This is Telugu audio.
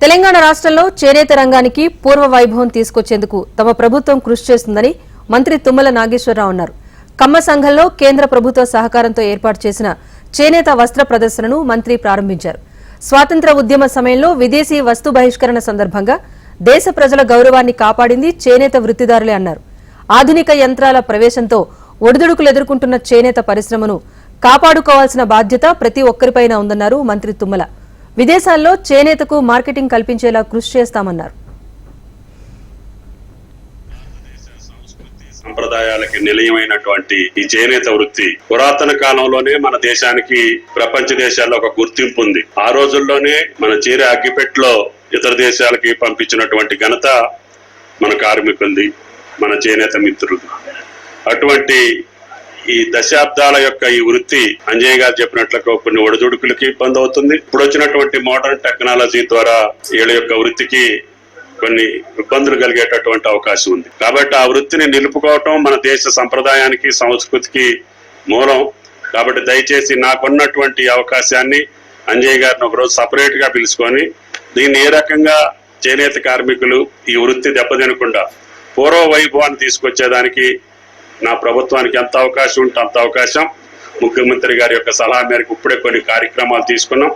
తెలంగాణ రాష్ట్రంలో చేనేత రంగానికి పూర్వ వైభవం తీసుకొచ్చేందుకు తమ ప్రభుత్వం కృషి చేస్తుందని మంత్రి తుమ్మల నాగేశ్వరరావు అన్నారు. కమ్మ సంఘంలో కేంద్ర ప్రభుత్వ సహకారంతో ఏర్పాటు చేసిన చేనేత వస్త్ర ప్రదర్శనను మంత్రి ప్రారంభించారు. స్వాతంత్ర ఉద్యమ సమయంలో విదేశీ వస్తు బహిష్కరణ సందర్భంగా దేశ ప్రజల గౌరవాన్ని కాపాడింది చేనేత వృత్తిదారులే అన్నారు. ఆధునిక యంత్రాల ప్రవేశంతో ఒడిదుడుకులు ఎదుర్కొంటున్న చేనేత పరిశ్రమను కాపాడుకోవాల్సిన బాధ్యత ప్రతి ఒక్కరిపైన ఉందన్నారు మంత్రి తుమ్మల. విదేశాల్లో చేనేతకు మార్కెటింగ్ కల్పించేలా కృషి చేస్తామన్నారు. సంప్రదాయాలకి నిలయమైనటువంటి ఈ చేనేత వృత్తి పురాతన కాలంలోనే మన దేశానికి ప్రపంచ దేశాల్లో ఒక గుర్తింపు ఉంది. ఆ రోజుల్లోనే మన చీర అగ్గిపెట్టలో ఇతర దేశాలకి పంపించినటువంటి ఘనత మన కార్మికుంది మన చేనేత మిత్రులు అటువంటి ఈ దశాబ్దాల యొక్క ఈ వృత్తి అంజయ్ గారు చెప్పినట్లుగా కొన్ని ఒడిదుడుకులకి ఇబ్బంది అవుతుంది ఇప్పుడు వచ్చినటువంటి మోడర్న్ టెక్నాలజీ ద్వారా వీళ్ళ యొక్క వృత్తికి కొన్ని ఇబ్బందులు కలిగేటటువంటి అవకాశం ఉంది. కాబట్టి ఆ వృత్తిని నిలుపుకోవటం మన దేశ సంప్రదాయానికి సంస్కృతికి మూలం. కాబట్టి దయచేసి నాకున్నటువంటి అవకాశాన్ని అంజయ్ గారిని ఒకరోజు సపరేట్గా పిలుచుకొని దీన్ని ఏ రకంగా చేనేత కార్మికులు ఈ వృత్తి దెబ్బతినకుండా పూర్వ వైభవాన్ని తీసుకొచ్చేదానికి నా ప్రభుత్వానికి ఎంత అవకాశం ఉంటే అంత అవకాశం. ముఖ్యమంత్రి గారి యొక్క సలహా మేరకు ఇప్పుడే కొన్ని కార్యక్రమాలు తీసుకున్నాం.